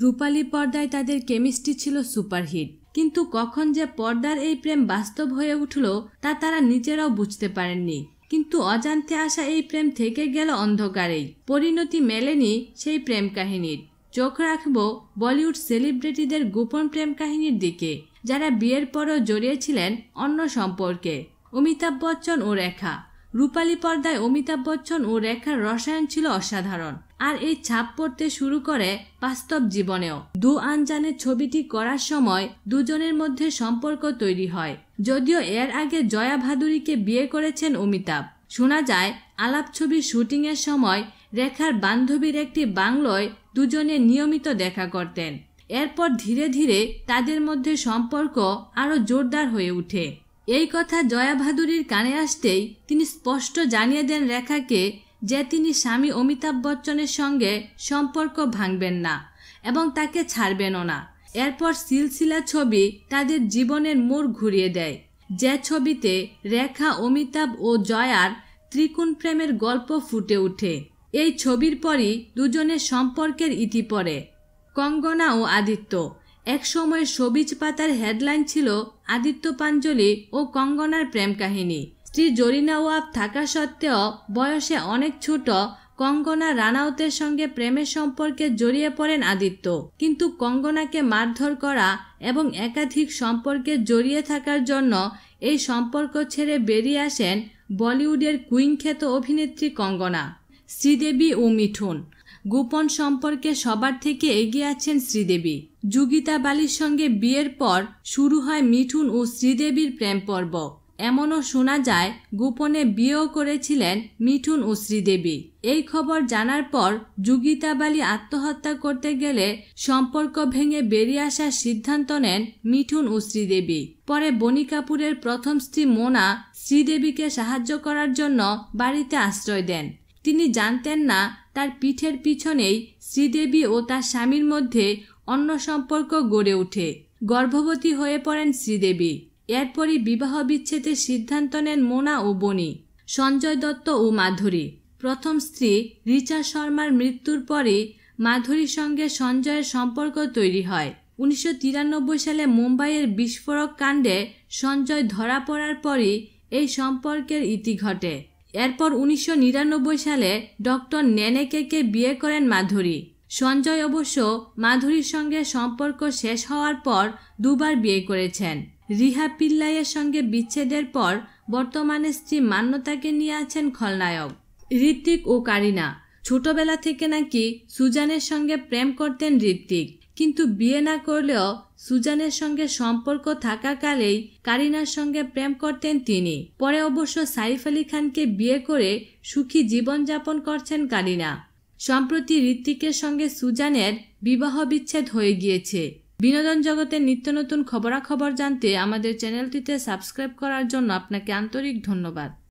রূপালী পর্দায় তাদের কেমিস্ট্রি ছিল সুপারহিট। কিন্তু কখন যে পর্দার এই প্রেম বাস্তব হয়ে উঠল, তা তারা নিজেরাও বুঝতে পারেননি। কিন্তু অজান্তে আসা এই প্রেম থেকে গেল অন্ধকারেই। পরিণতি মেলেনি সেই প্রেম কাহিনীর। চোখ রাখব বলিউড সেলিব্রিটিদের গোপন প্রেম কাহিনীর দিকে, যারা বিয়ের পরও জড়িয়েছিলেন অন্য সম্পর্কে। অমিতাভ বচ্চন ও রেখা। রূপালী পর্দায় অমিতাভ বচ্চন ও রেখার রসায়ন ছিল অসাধারণ। আর এই ছাপ পড়তে শুরু করে বাস্তব জীবনেও। দু আনজানের ছবিটি করার সময় দুজনের মধ্যে সম্পর্ক তৈরি হয়। যদিও এর আগে জয়া ভাদুরীকে বিয়ে করেছেন অমিতাভ। শোনা যায়, আলাপ ছবির শুটিংয়ের সময় রেখার বান্ধবীর একটি বাংলোয় দুজনে নিয়মিত দেখা করতেন। এরপর ধীরে ধীরে তাদের মধ্যে সম্পর্ক আরও জোরদার হয়ে ওঠে। এই কথা জয়া ভাদুরীর কানে আসতেই তিনি স্পষ্ট জানিয়ে দেন রেখাকে যে তিনি স্বামী অমিতাভ বচ্চনের সঙ্গে সম্পর্ক ভাঙবেন না এবং তাকে ছাড়বেনও না। এরপর সিলসিলা ছবি তাদের জীবনের মোড় ঘুরিয়ে দেয়, যে ছবিতে রেখা, অমিতাভ ও জয়ার ত্রিকোণ প্রেমের গল্প ফুটে ওঠে। এই ছবির পরই দুজনের সম্পর্কের ইতি পড়ে, কঙ্গনা ও আদিত্য। এক সময় সবিজ পাতার হেডলাইন ছিল আদিত্য পাঞ্জলি ও কঙ্গনার প্রেম কাহিনী। স্ত্রী জরিনা ওয়াব থাকা সত্ত্বেও বয়সে অনেক ছোট, কঙ্গনা রানাউতের সঙ্গে প্রেমের সম্পর্কে জড়িয়ে পড়েন আদিত্য। কিন্তু কঙ্গনাকে মারধর করা এবং একাধিক সম্পর্কে জড়িয়ে থাকার জন্য এই সম্পর্ক ছেড়ে বেরিয়ে আসেন বলিউডের কুইন খ্যাত অভিনেত্রী কঙ্গনা। শ্রীদেবী ও মিঠুন। গোপন সম্পর্কে সবার থেকে এগিয়ে আছেন শ্রীদেবী। যুগিতা বালির সঙ্গে বিয়ের পর শুরু হয় মিঠুন ও শ্রীদেবীর প্রেম পর্ব এমনও শোনা যায়, গোপনে বিয়েও করেছিলেন মিঠুন ও শ্রীদেবী। এই খবর জানার পর যুগিতা বালি আত্মহত্যা করতে গেলে সম্পর্ক ভেঙে বেরিয়ে আসার সিদ্ধান্ত নেন মিঠুন ও শ্রীদেবী। পরে বনি কাপুরের প্রথম স্ত্রী মোনা শ্রীদেবীকে সাহায্য করার জন্য বাড়িতে আশ্রয় দেন। তিনি জানতেন না তার পিঠের পিছনেই শ্রীদেবী ও তার স্বামীর মধ্যে অন্য সম্পর্ক গড়ে ওঠে। গর্ভবতী হয়ে পড়েন শ্রীদেবী। এরপরই বিবাহ বিচ্ছেদের সিদ্ধান্ত নেন মোনা ও বনি, সঞ্জয় দত্ত ও মাধুরী। প্রথম স্ত্রী রিচা শর্মার মৃত্যুর পরই মাধুরীর সঙ্গে সঞ্জয়ের সম্পর্ক তৈরি হয়। উনিশশো তিরানব্বই সালে মুম্বাইয়ের বিস্ফোরক কাণ্ডে সঞ্জয় ধরা পড়ার পরই এই সম্পর্কের ইতি ঘটে। এরপর উনিশশো নিরানব্বই সালে ডক্টর নেনেকেকে বিয়ে করেন মাধুরী। সঞ্জয় অবশ্য মাধুরীর সঙ্গে সম্পর্ক শেষ হওয়ার পর দুবার বিয়ে করেছেন। রিহা পিল্লাইয়ের সঙ্গে বিচ্ছেদের পর বর্তমানে স্ত্রী মান্যতাকে নিয়ে আছেন খলনায়ক। ঋত্বিক ও কারিনা। ছোটবেলা থেকে নাকি সুজানের সঙ্গে প্রেম করতেন ঋত্বিক। কিন্তু বিয়ে না করলেও সুজানের সঙ্গে সম্পর্ক থাকাকালেই কারিনার সঙ্গে প্রেম করতেন তিনি। পরে অবশ্য সাইফ আলী খানকে বিয়ে করে সুখী জীবনযাপন করছেন কারিনা। সম্প্রতি ঋত্বিকের সঙ্গে সুজানের বিবাহ বিচ্ছেদ হয়ে গিয়েছে। বিনোদন জগতের নিত্য নতুন খবরাখবর জানতে আমাদের চ্যানেলটিতে সাবস্ক্রাইব করার জন্য আপনাকে আন্তরিক ধন্যবাদ।